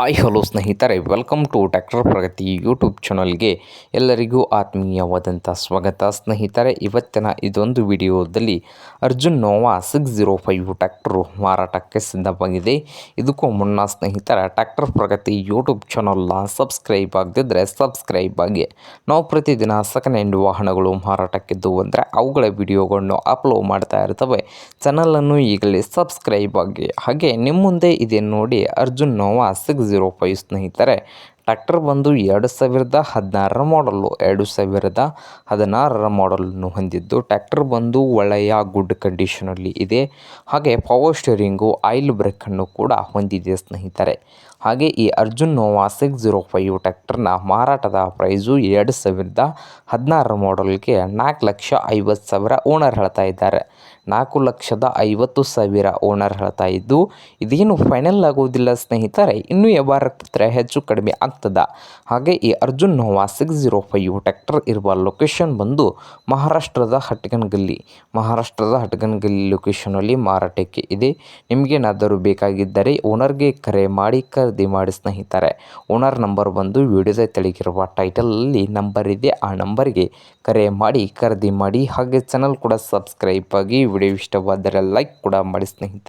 Hi hello ಸ್ನೇಹಿತರೆ welcome to tractor Pragathi YouTube ಚಾನಲ್ಗೆ ಎಲ್ಲರಿಗೂ ಆತ್ಮೀಯವಾದಂಥ ಸ್ವಾಗತ. ಸ್ನೇಹಿತರೆ, ಇವತ್ತಿನ ಇದೊಂದು ವಿಡಿಯೋದಲ್ಲಿ Arjun Nova six zero five tractor ಮಾರಾಟಕ್ಕೆ ಸಿದ್ಧವಾಗಿದೆ. ಇದಕ್ಕೂ ಮುನ್ನ ಸ್ನೇಹಿತರ ಟ್ರ್ಯಾಕ್ಟರ್ ಪ್ರಗತಿ ಯೂಟ್ಯೂಬ್ ಚಾನಲ್ನ ಸಬ್ಸ್ಕ್ರೈಬ್ ಆಗದಿದ್ದರೆ ಸಬ್ಸ್ಕ್ರೈಬ್ ಆಗಿ. ನಾವು ಪ್ರತಿದಿನ ಸೆಕೆಂಡ್ ಹ್ಯಾಂಡ್ ವಾಹನಗಳು ಮಾರಾಟಕ್ಕಿದ್ದು ಅಂದರೆ ಅವುಗಳ ವಿಡಿಯೋಗಳನ್ನು ಅಪ್ಲೋಡ್ ಮಾಡ್ತಾ ಇರ್ತವೆ. ಚಾನಲನ್ನು ಈಗಲೇ ಸಬ್ಸ್ಕ್ರೈಬ್ ಆಗಿ. ಹಾಗೆ ನಿಮ್ಮ ಮುಂದೆ ಇದೆ ನೋಡಿ Arjun Nova six zero five ಸ್ನೇಹಿತರೆ ಟ್ರ್ಯಾಕ್ಟರ್ ಬಂದು ಎರಡು ಸಾವಿರದ ಹದಿನಾರರ ಮಾಡಲ್ಲು ಎರಡು ಸಾವಿರದ ಹದಿನಾರರ ಮಾಡಲನ್ನು ಹೊಂದಿದ್ದು, ಟ್ರ್ಯಾಕ್ಟರ್ ಬಂದು ಒಳ್ಳೆಯ ಗುಡ್ ಕಂಡೀಷನಲ್ಲಿ ಇದೆ. ಹಾಗೆ ಪವರ್ ಸ್ಟೇರಿಂಗು ಆಯಿಲ್ ಬ್ರೇಕನ್ನು ಕೂಡ ಹೊಂದಿದೆ ಸ್ನೇಹಿತರೆ. ಹಾಗೆ ಈ Arjun Nova six zero five ಟ್ಯಾಕ್ಟರ್ನ ಮಾರಾಟದ ಪ್ರೈಸು ಎರಡು ಸಾವಿರದ ಹದಿನಾರರ ಮಾಡಲ್ಗೆ ನಾಲ್ಕು ಲಕ್ಷ ಐವತ್ತು ಸಾವಿರ ಓನರ್ ಹೇಳ್ತಾ ಇದ್ದಾರೆ. ನಾಲ್ಕು ಲಕ್ಷದ ಐವತ್ತು ಸಾವಿರ ಓನರ್ ಹೇಳ್ತಾ ಇದ್ದು, ಇದೇನು ಫೈನಲ್ ಆಗೋದಿಲ್ಲ ಸ್ನೇಹಿತರೆ. ಇನ್ನೂ ವ್ಯವಹಾರಕ್ಕೆ ಹೆಚ್ಚು ಕಡಿಮೆ ಆಗ್ತದ. ಹಾಗೆ ಈ Arjun Nova six zero five tractor ಇರುವ ಲೊಕೇಶನ್ ಬಂದು ಮಹಾರಾಷ್ಟ್ರದ ಹಟ್ಗನ್ಗಲ್ಲಿ. ಮಹಾರಾಷ್ಟ್ರದ ಹಟ್ಗನ್ಗಲ್ಲಿ ಲೊಕೇಶನಲ್ಲಿ ಮಾರಾಟಕ್ಕೆ ಇದೆ. ನಿಮಗೇನಾದರೂ ಬೇಕಾಗಿದ್ದರೆ ಓನರ್ಗೆ ಕರೆ ಮಾಡಿ ಖರೀದಿ ಮಾಡಿ ಸ್ನೇಹಿತರೆ. ಓನರ್ ನಂಬರ್ ಬಂದು ವಿಡಿಯೋದ ತೆಳಗಿರುವ ಟೈಟಲಲ್ಲಿ ನಂಬರ್ ಇದೆ. ಆ ನಂಬರ್ಗೆ ಕರೆ ಮಾಡಿ ಖರೀದಿ ಮಾಡಿ. ಹಾಗೆ ಚಾನಲ್ ಕೂಡ ಸಬ್ಸ್ಕ್ರೈಬ್ ಆಗಿ ವಿಡಿಯೋ ಇಷ್ಟವಾದರೆ ಲೈಕ್ ಕೂಡ ಮಾಡಿ ಸ್ನೇಹಿತರೆ.